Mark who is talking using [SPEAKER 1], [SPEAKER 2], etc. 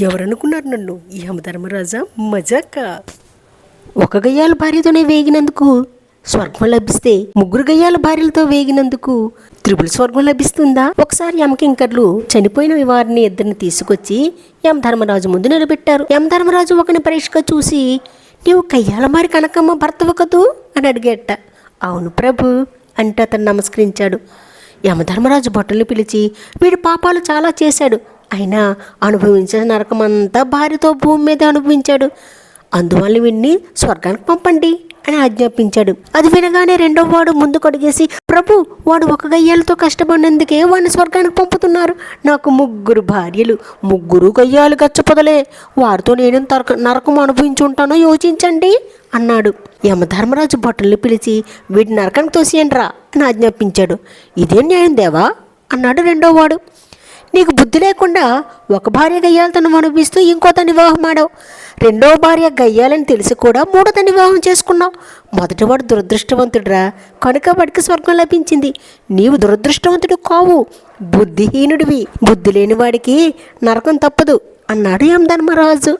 [SPEAKER 1] ఎవరనుకున్నారు నన్ను? యమధర్మరాజా మజాక. ఒక గయ్యాల భార్యతోనే వేగినందుకు స్వర్గం లభిస్తే ముగ్గురు గయ్యాల భార్యలతో వేగినందుకు త్రిపుల స్వర్గం లభిస్తుందా? ఒకసారి యమకింకర్లు చనిపోయిన వారిని ఇద్దరిని తీసుకొచ్చి యమధర్మరాజు ముందు నిలబెట్టారు. యమధర్మరాజు ఒకని పరీక్షగా చూసి నీవు కయ్యాల మారి కనకమ్మ భర్తవు కదూ? అని అడిగేట. అవును ప్రభు అంటే అతను నమస్కరించాడు. యమధర్మరాజు భటుల్ని పిలిచి వీడి పాపాలు చాలా చేశాడు. అయినా అనుభవించిన నరకమంతా భార్యతో భూమి మీద అనుభవించాడు. అందువల్ల వీడిని స్వర్గానికి పంపండి అని ఆజ్ఞాపించాడు. అది వినగానే రెండో వాడు ముందు కడిగేసి ప్రభు వాడు ఒక గయ్యాలతో కష్టపడినందుకే వాడిని స్వర్గానికి పంపుతున్నారు. నాకు ముగ్గురు భార్యలు ముగ్గురు గయ్యాలు గచ్చపొదలే. వారితో నేను తరక నరకం అనుభవించుంటానో యోచించండి అన్నాడు. యమధర్మరాజు భటుల్ని పిలిచి వీటి నరకానికి తోసియండ్రా అని ఆజ్ఞాపించాడు. ఇదే న్యాయం దేవా అన్నాడు రెండో వాడు. నీకు బుద్ధి లేకుండా ఒక భార్య గయ్యాలతను అనుభవిస్తూ ఇంకోతని వివాహం ఆడావు రెండో భార్య గయ్యాలని తెలిసి కూడా మూడో తన వివాహం చేసుకున్నావు. మొదటివాడు దురదృష్టవంతుడురా. కనుక వాడికి స్వర్గం లభించింది. నీవు దురదృష్టవంతుడు కావు. బుద్ధిహీనుడివి. బుద్ధి లేని వాడికి నరకం తప్పదు అన్నాడు యమధర్మరాజు